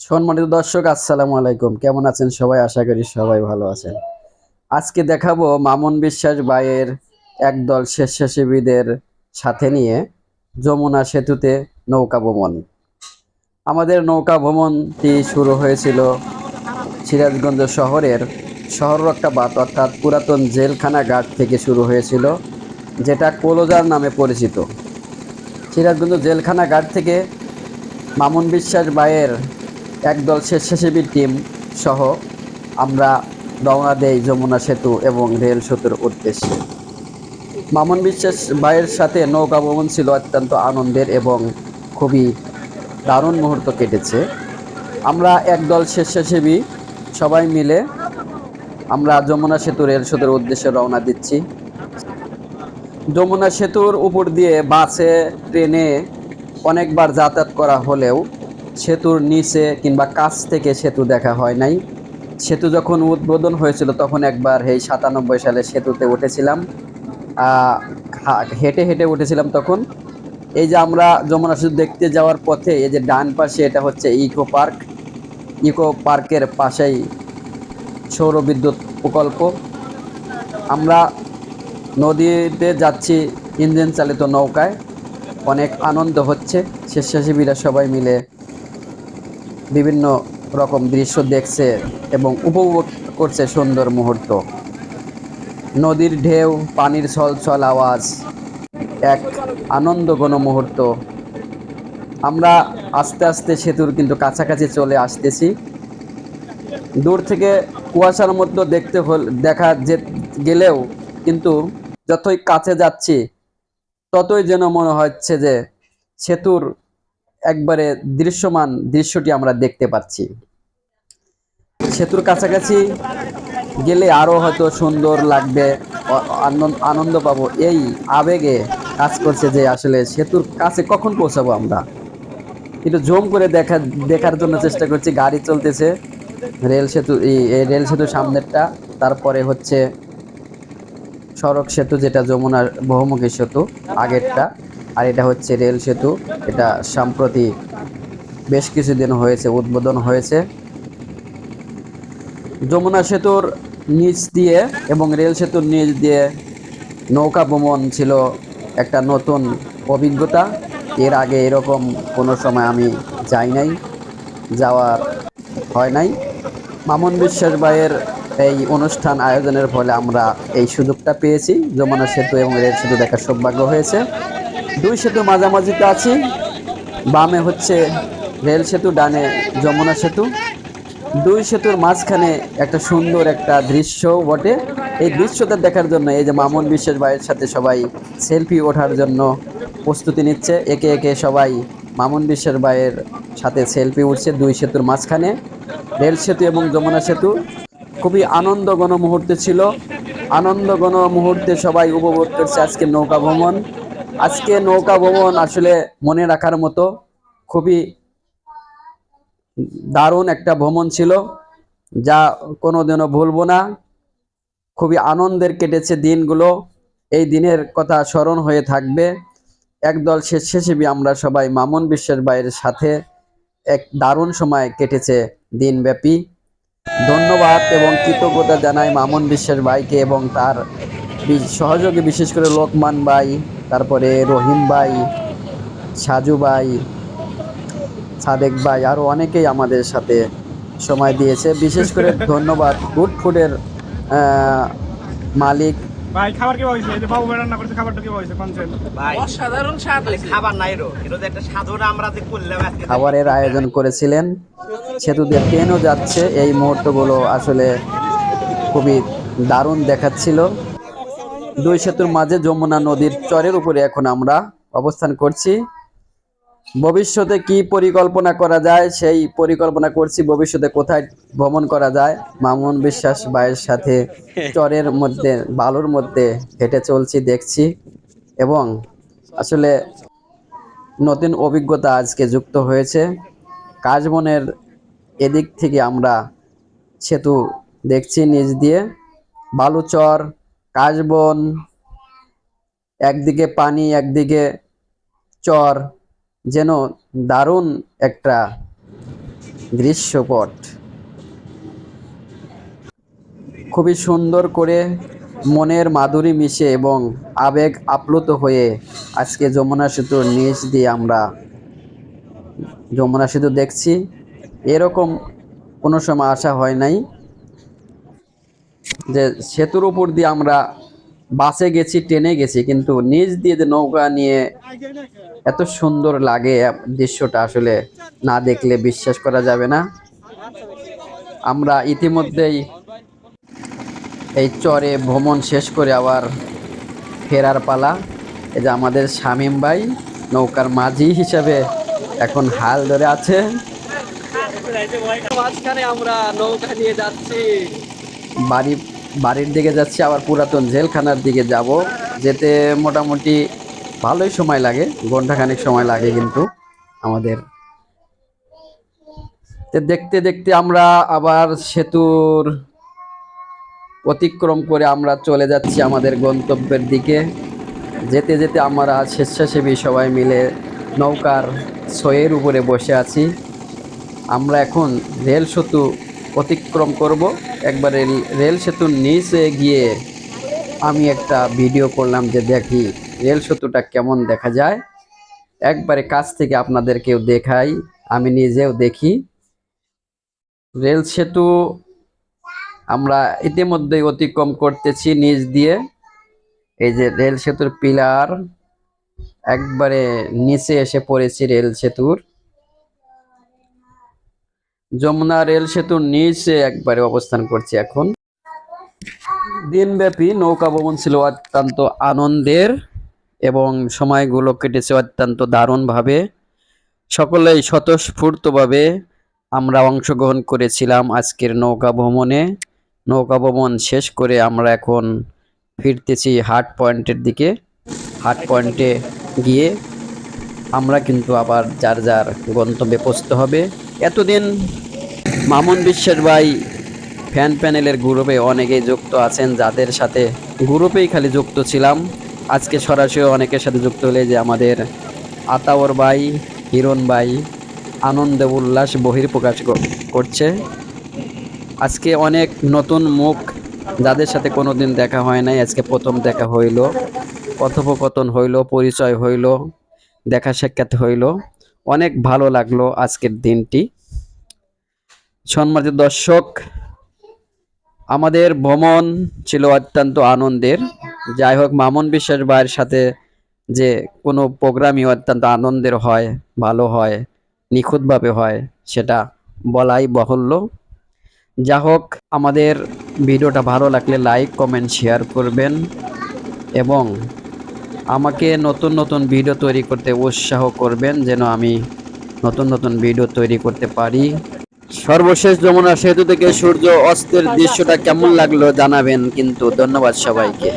সম্মানিত দর্শক আসসালামু আলাইকুম। কেমন আছেন সবাই? আশা করি সবাই ভালো আছেন। আজকে দেখাবো মামুন বিশ্বাস ভাইয়ের একদল স্বেচ্ছাসেবীদের সাথে নিয়ে যমুনা সেতুতে নৌকা ভ্রমণ। আমাদের নৌকা ভ্রমণটি শুরু হয়েছিল সিরাজগঞ্জ শহরের শহররক্ষাবাদ অর্থাৎ পুরাতন জেলখানা ঘাট থেকে শুরু হয়েছিল, যেটা কোলোজার নামে পরিচিত। সিরাজগঞ্জ জেলখানা ঘাট থেকে মামুন বিশ্বাস ভাইয়ের একদল স্বেচ্ছাসেবী টিম সহ আমরা রওনা দেয় যমুনা সেতু এবং রেল সেতুর উদ্দেশ্যে। মামুন বিশ্বাস ভাইয়ের সাথে নৌকা ভ্রমণ ছিল অত্যন্ত আনন্দের এবং খুবই দারুণ মুহূর্ত কেটেছে। আমরা একদল স্বেচ্ছাসেবী সবাই মিলে আমরা যমুনা সেতু রেল সেতুর উদ্দেশ্যে রওনা দিচ্ছি। যমুনা সেতুর উপর দিয়ে বাসে, ট্রেনে অনেকবার যাতায়াত করা হলেও সেতুর নিচে কিংবা কাছ থেকে সেতু দেখা হয় নাই। সেতু যখন উদ্বোধন হয়েছিল, তখন একবার এই সাতানব্বই সালে সেতুতে উঠেছিলাম। হেঁটে হেঁটে উঠেছিলাম তখন। এই যে আমরা যমুনা সেতু দেখতে যাওয়ার পথে, এই যে ডান পাশে এটা হচ্ছে ইকো পার্ক। ইকো পার্কের পাশেই সৌর বিদ্যুৎ প্রকল্প। আমরা নদীতে যাচ্ছি ইঞ্জিন চালিত নৌকায়। অনেক আনন্দ হচ্ছে। স্বেচ্ছাসেবীরা সবাই মিলে বিভিন্ন রকম দৃশ্য দেখছে এবং উপভোগ করছে সুন্দর মুহূর্ত। নদীর ঢেউ, পানির ছলছল আওয়াজ, এক আনন্দঘন মুহূর্ত। আমরা আস্তে আস্তে সেতুর কিন্তু কাছাকাছি চলে আসতেছি। দূর থেকে কুয়াশার মধ্যে দেখতে হল, দেখা যে, গেলেও কিন্তু যতই কাছে যাচ্ছি, ততই যেন মনে হচ্ছে যে সেতুর একবারে দৃশ্যমান দৃশ্যটি আমরা দেখতে পাচ্ছি। সেতুর কাছাকাছি গেলে আরও হয়তো সুন্দর লাগবে আনন্দ পাবো। এই আবেগে কাজ করছে যে আসলে সেতুর কাছে কখন পৌঁছাবো আমরা? কিন্তু জুম করে দেখা, দেখার জন্য চেষ্টা করছি। গাড়ি চলতেছে, রেল সেতু, এই রেল সেতু সামনেরটা। তারপরে হচ্ছে সড়ক সেতু যেটা যমুনার বহুমুখী সেতু, আগেরটা। আর এটা হচ্ছে রেল সেতু। এটা সম্প্রতি বেশ কিছুদিন হয়েছে, উদ্বোধন হয়েছে। যমুনা সেতুর নিচ দিয়ে এবং রেল সেতুর নিচ দিয়ে নৌকা ভ্রমণ ছিল একটা নতুন অভিজ্ঞতা। এর আগে এরকম কোনো সময় আমি যাই নাই, যাওয়ার হয় নাই। মামুন বিশ্বাস ভাইয়ের এই অনুষ্ঠান আয়োজনের ফলে আমরা এই সুযোগটা পেয়েছি। যমুনা সেতু এবং রেল সেতু দেখার সৌভাগ্য হয়েছে। দুই সেতু মাঝামাঝিতে আছি। বামে হচ্ছে রেল সেতু, ডানে যমুনা সেতু। দুই সেতুর মাঝখানে একটা সুন্দর একটা দৃশ্য বটে। এই দৃশ্যটা দেখার জন্য এই যে মামুন বিশ্বাস ভাইয়ের সাথে সবাই সেলফি ওঠার জন্য প্রস্তুতি নিচ্ছে। একে একে সবাই মামুন বিশ্বাস ভাইয়ের সাথে সেলফি উঠছে দুই সেতুর মাঝখানে। রেল সেতু এবং যমুনা সেতু। খুবই আনন্দঘন মুহূর্তে ছিল। আনন্দঘন মুহূর্তে সবাই উপভোগ করছে আজকে নৌকা ভ্রমণ। আজকে নৌকা ভ্রমণ আসলে মনে রাখার মতো খুবই দারুণ একটা ভ্রমণ ছিল, যা কোনোদিনও ভুলবো না। খুবই আনন্দের কেটেছে দিনগুলো, এই দিনের কথা স্মরণ হয়ে থাকবে। একদল স্বেচ্ছাসেবী আমরা সবাই, মামুন বিশ্বের ভাইয়ের সাথে এক দারুণ সময় কেটেছে দিনব্যাপী। ধন্যবাদ এবং কৃতজ্ঞতা জানাই মামুন বিশ্বের ভাইকে এবং তার সহযোগী বিশেষ করে লোকমান ভাই। তারপরে রহিম ভাই সাজু ভাই সাদেক ভাই আরও অনেকেই আমাদের সাথে সময় দিয়েছে। বিশেষ করে ধন্যবাদ গুড ফুডের মালিক। ভাই খাবার কি হয়েছে? এই যে বাবু রান্না করছে খাবারটা কি হয়েছে? কনসেন ভাই অসাধারণ স্বাদ খালি খাবার নাই রো। এটা তো একটা সাধনা আমরা যে করলাম আজকে। খাবারের আয়োজন করেছিলেন। সেতু দিয়ে ট্রেনও যাচ্ছে। এই মুহূর্তগুলো আসলে খুবই দারুণ দেখাচ্ছিল। দুই সেতুর মাঝে যমুনা নদীর চরের উপরে এখন আমরা অবস্থান করছি। ভবিষ্যতে কি পরিকল্পনা করা যায়? সেই পরিকল্পনা করছি। ভবিষ্যতে কোথায় ভ্রমণ করা যায়? মামুন বিশ্বাস ভাইয়ের সাথে চরের মধ্যে, বালুর মধ্যে হেঁটে চলছি, দেখছি এবং আসলে নতুন অভিজ্ঞতা আজকে যুক্ত হয়েছে। কাশবনের এদিক থেকে আমরা সেতু দেখছি নিচ দিয়ে। বালুচর কাশবন, একদিকে পানি, একদিকে চর, যেন দারুণ একটা দৃশ্যপট। খুবই সুন্দর করে মনের মাধুরী মিশে এবং আবেগ আপ্লুত হয়ে আজকে যমুনা সেতুর নিচ দিয়ে আমরা যমুনা সেতু দেখছি। এরকম কোনো সময় আসা হয় নাই। যে সেতুর উপর দিয়ে আমরা বাসে গেছি ট্রেনে গেছি কিন্তু নিচ দিয়ে যে নৌকা নিয়ে এত সুন্দর লাগে দৃশ্যটা আসলে না দেখলে বিশ্বাস করা যাবে না। আমরা ইতিমধ্যেই এই চরে ভ্রমণ শেষ করে আবার ফেরার পালা। এই যে আমাদের শামীম ভাই নৌকার মাঝি হিসাবে এখন হাল ধরে আছে। মাঝখানে আমরা নৌকা নিয়ে যাচ্ছি। বাড়ি বাড়ির দিকে যাচ্ছি, আবার পুরাতন জেলখানার দিকে যাব। যেতে মোটামুটি ভালোই সময় লাগে ঘন্টাখানেক সময় লাগে কিন্তু আমাদের। দেখতে দেখতে আমরা আবার সেতুর অতিক্রম করে আমরা চলে যাচ্ছি আমাদের গন্তব্যের দিকে। যেতে যেতে আমরা স্বেচ্ছাসেবী সবাই মিলে নৌকার সয়ের উপরে বসে আছি। আমরা এখন রেল সেতু অতিক্রম করব। একবার রেল সেতুর নিচে গিয়ে আমি একটা ভিডিও করলাম যে দেখি রেল সেতুটা কেমন দেখা যায়। একবারে কাছ থেকে আপনাদেরকেও দেখাই, আমি নিজেও দেখি। রেল সেতু আমরা ইতিমধ্যে অতিক্রম করতেছি নিচ দিয়ে। এই যে রেল সেতুর পিলার, একবারে নিচে এসে পড়েছি রেল সেতুর। যমুনা রেল সেতুর নিচে একবারে অবস্থান করছি এখন। দিনব্যাপী নৌকা ভ্রমণ ছিল অত্যন্ত আনন্দের এবং সময়গুলো কেটেছে অত্যন্ত দারুণভাবে। সকলেই স্বতঃস্ফূর্তভাবে আমরা অংশগ্রহণ করেছিলাম আজকের নৌকা ভ্রমণে। নৌকা ভ্রমণ শেষ করে আমরা এখন ফিরতেছি হাট পয়েন্টের দিকে। হাট পয়েন্টে গিয়ে আমরা কিন্তু আবার যার যার গন্তব্যে পৌঁছতে হবে। এতদিন মামুন বিশ্বের ভাই ফ্যান প্যানেলের গ্রুপে অনেকেই যুক্ত আছেন, যাদের সাথে গ্রুপেই খালি যুক্ত ছিলাম। আজকে সরাসরি অনেকের সাথে যুক্ত হলে যে আমাদের আতাওর ভাই, হিরণ ভাই আনন্দ উল্লাস বহির্প্রকাশ ক- করছে। আজকে অনেক নতুন মুখ যাদের সাথে কোনো দিন দেখা হয় নাই। আজকে প্রথম দেখা হইল, কথোপকথন হইল, পরিচয় হইল, দেখা সাক্ষাৎ হইল। অনেক ভালো লাগল আজকের দিনটি। সম্মানিত দর্শক, আমাদের ভ্রমণ ছিল অত্যন্ত আনন্দের। যাই হোক, মামুন বিশ্বাস ভাইয়ের সাথে যে কোনো প্রোগ্রামই অত্যন্ত আনন্দের হয়, ভালো হয়, নিখুঁতভাবে হয়, সেটা বলাই বাহুল্য। যা হোক, আমাদের ভিডিওটা ভালো লাগলে লাইক, কমেন্ট, শেয়ার করবেন এবং আমাকে নতুন নতুন ভিডিও তৈরি করতে উৎসাহ করবেন, যেন আমি নতুন নতুন ভিডিও তৈরি করতে পারি। সর্বশেষ যমুনা সেতু থেকে সূর্য অস্তের দৃশ্যটা কেমন লাগল জানাবেন, কিন্তু ধন্যবাদ সবাইকে।